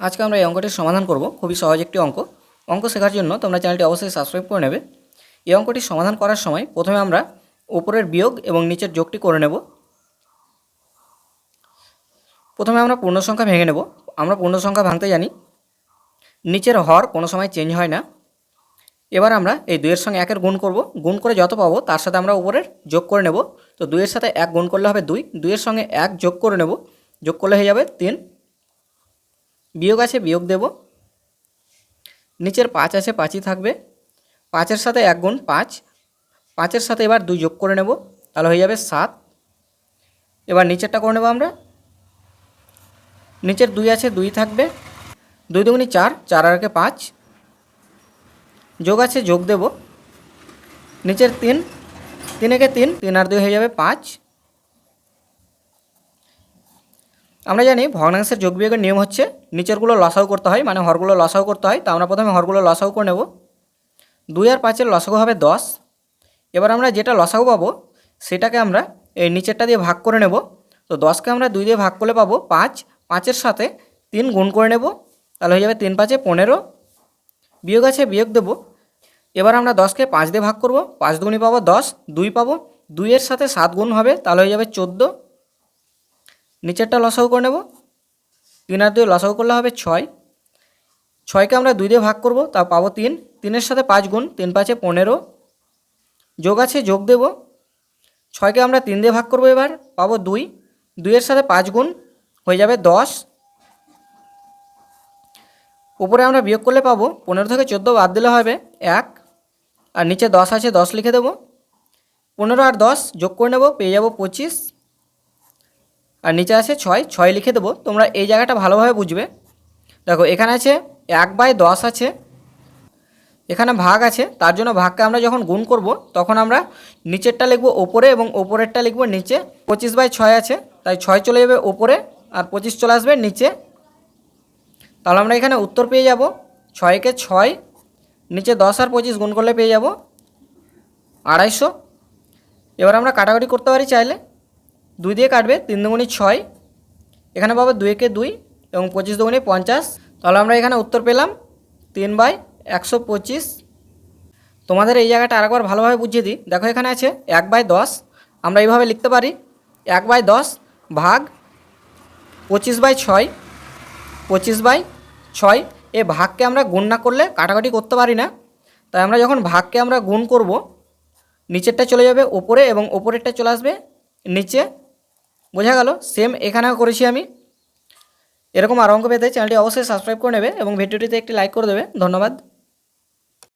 আজকে আমরা এই অঙ্কটির সমাধান করব। খুবই সহজ একটি অঙ্ক। অঙ্ক শেখার জন্য তোমরা চ্যানেলটি অবশ্যই সাবস্ক্রাইব করে নেবে। এই অঙ্কটির সমাধান করার সময় প্রথমে আমরা উপরের বিয়োগ এবং নিচের যোগটি করে নেব। প্রথমে আমরা পূর্ণ সংখ্যা ভেঙে নেব। আমরা পূর্ণ সংখ্যা ভাঙতে জানি। নিচের হর কোনো সময় চেঞ্জ হয় না। এবার আমরা এই দুইয়ের সঙ্গে একের গুণ করব। গুণ করে যত পাবো তার সাথে আমরা উপরের যোগ করে নেব। তো দুইয়ের সাথে এক গুণ করলে হবে দুই। দুইয়ের সঙ্গে এক যোগ করে নেব। যোগ করলে হয়ে যাবে তিন। বিয়োগ আছে, বিয়োগ দেব। নিচের পাঁচ আছে, পাঁচই থাকবে। পাঁচের সাথে এক গুণ পাঁচ। পাঁচের সাথে এবার দুই যোগ করে নেব, তাহলে হয়ে যাবে সাত। এবার নিচেরটা করে নেব আমরা। নিচের দুই আছে, দুই থাকবে। দুই দুগুনি চার চার আর একে পাঁচ। যোগ আছে, যোগ দেব। নিচের তিন তিন একে তিন তিন আর দুই হয়ে যাবে পাঁচ। আমরা জানি ভগ্নাংশের যোগ বিয়োগের নিয়ম হচ্ছে নিচেরগুলো লসাও করতে হয় মানে হরগুলো লসাও করতে হয়। তা আমরা প্রথমে হরগুলো লসাও করে নেব। দুই আর পাঁচের লসাগু হবে দশ। এবার আমরা যেটা লসাগু পাবো, সেটাকে আমরা এই নিচেরটা দিয়ে ভাগ করে নেব। তো দশকে আমরা দুই দিয়ে ভাগ করলে পাবো পাঁচ। পাঁচের সাথে তিন গুণ করে নেব। তাহলে হয়ে যাবে তিন পাঁচে পনেরো। বিয়োগ আছে, বিয়োগ দেবো। এবার আমরা দশকে পাঁচ দিয়ে ভাগ করব। পাঁচ দুগুণি পাবো দশ, দুই পাবো। দুইয়ের সাথে সাত গুণ হবে, তাহলে হয়ে যাবে চোদ্দ। নিচেরটা লসাগু করে নেব। তিন আর দুই লসাগু করলে হবে ছয়। ছয়কে আমরা দুই দিয়ে ভাগ করব, তা পাবো তিন। তিনের সাথে পাঁচ গুণ, তিন পাঁচে পনেরো। যোগ আছে, যোগ দেব। ছয়কে আমরা তিন দিয়ে ভাগ করব এবার, পাবো দুই। দুইয়ের সাথে পাঁচ গুণ, হয়ে যাবে দশ। উপরে আমরা বিয়োগ করলে পাবো, পনেরো থেকে চোদ্দ বাদ দিলে হবে এক। আর নিচে দশ আছে, দশ লিখে দেবো। পনেরো আর দশ যোগ করে নেব, পেয়ে যাব পঁচিশ। আর নিচে আছে ছয় ছয় লিখে দেবো। তোমরা এই জায়গাটা ভালোভাবে বুঝবে। দেখো, এখানে আছে এক বাই দশ আছে। এখানে ভাগ আছে। তার জন্য ভাগকে আমরা যখন গুণ করব, তখন আমরা নিচেরটা লিখব ওপরে এবং ওপরেরটা লিখব নিচে। পঁচিশ বাই ছয় আছে, তাই ছয় চলে যাবে ওপরে আর পঁচিশ চলে আসবে নিচে। তাহলে আমরা এখানে উত্তর পেয়ে যাব। ছয়কে ছয়, নিচে দশ আর পঁচিশ গুণ করলে পেয়ে যাব আড়াইশো। এবার আমরা কাটাকাটি করতে পারি চাইলে। দুই দিয়ে কাটবে, তিন দুগুণি ছয়। এখানে পাবো দুইকে দুই এবং পঁচিশ দুগুণি পঞ্চাশ। তাহলে আমরা এখানে উত্তর পেলাম তিন বাই একশো পঁচিশ। তোমাদের এই জায়গাটা আরেকবার ভালোভাবে বুঝিয়ে দিই। দেখো এখানে আছে এক বাই দশ। আমরা এইভাবে লিখতে পারি, এক বাই দশ ভাগ পঁচিশ বাই ছয়, পঁচিশ বাই ছয়। এ ভাগকে আমরা গুণ না করলে কাটাকাটি করতে পারি না। তাই আমরা যখন ভাগকে আমরা গুণ করব, নিচেরটা চলে যাবে ওপরে এবং ওপরেরটা চলে আসবে নিচে। বোঝা গেল সেম এখানেও করেছি আমি। এরকম আর অঙ্ক পেতে চ্যানেলটি অবশ্যই সাবস্ক্রাইব করে নেবে এবং ভিডিওটিতে একটি লাইক করে দেবে। ধন্যবাদ।